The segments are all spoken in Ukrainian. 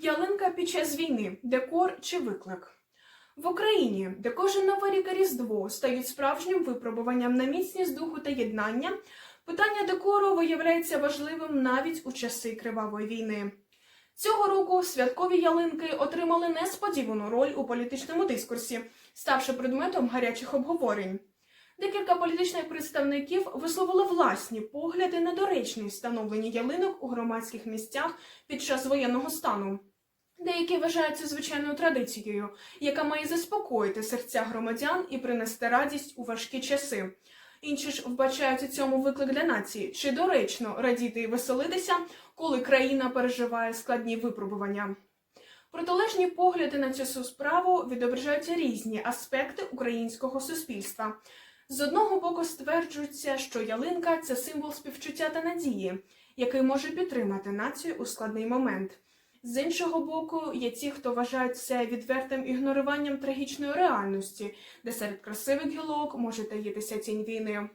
Ялинка під час війни, декор чи виклик. В Україні, де кожен новий рік Різдво стають справжнім випробуванням на міцність духу та єднання, питання декору виявляється важливим навіть у часи кривавої війни. Цього року святкові ялинки отримали несподівану роль у політичному дискурсі, ставши предметом гарячих обговорень. Декілька політичних представників висловили власні погляди на доречність встановлення ялинок у громадських місцях під час воєнного стану. Деякі вважають це звичайною традицією, яка має заспокоїти серця громадян і принести радість у важкі часи. Інші ж вбачають у цьому виклик для нації, чи доречно радіти і веселитися, коли країна переживає складні випробування. Протилежні погляди на цю справу відображають різні аспекти українського суспільства. З одного боку стверджується, що ялинка це символ співчуття та надії, який може підтримати націю у складний момент. З іншого боку, є ті, хто вважають це відвертим ігноруванням трагічної реальності, де серед красивих гілок може таїтися тінь війни.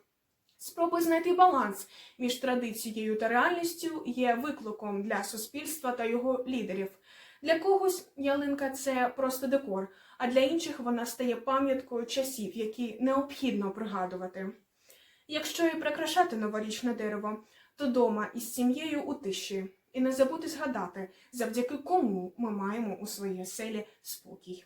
Спроби знайти баланс між традицією та реальністю є викликом для суспільства та його лідерів. Для когось ялинка це просто декор, а для інших вона стає пам'яткою часів, які необхідно пригадувати. Якщо і прикрашати новорічне дерево, то дома із сім'єю у тиші, і не забути згадати, завдяки кому ми маємо у своїй оселі спокій.